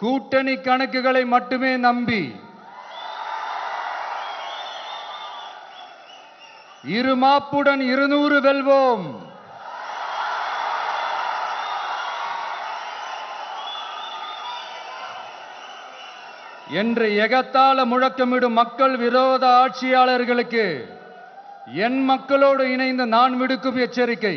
கூட்டணி கணக்குகளை மட்டுமே நம்பி இருமாப்புடன் இருநூறு வெல்வோம். என்று எகத்தால முழக்கமிடும் மக்கள் விரோத ஆட்சியாளர்களுக்கு என் மக்களோடு இணைந்து நான் விடுக்கும் எச்சரிக்கை.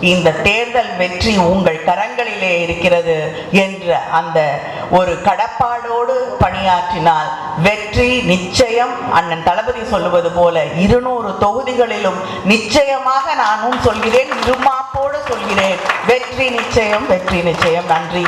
இந்த தேர்தல் வெற்றி உங்கள் கரங்களிலே இருக்கிறது என்ற அந்த ஒரு கடப்பாடோடு பணியாற்றினால் வெற்றி நிச்சயம். அண்ணன் தளபதி சொல்லுவது போல இருநூறு தொகுதிகளிலும் நிச்சயமாக நானும் சொல்கிறேன் இருமாப்போடு சொல்கிறேன். வெற்றி நிச்சயம் வெற்றி நிச்சயம். நன்றி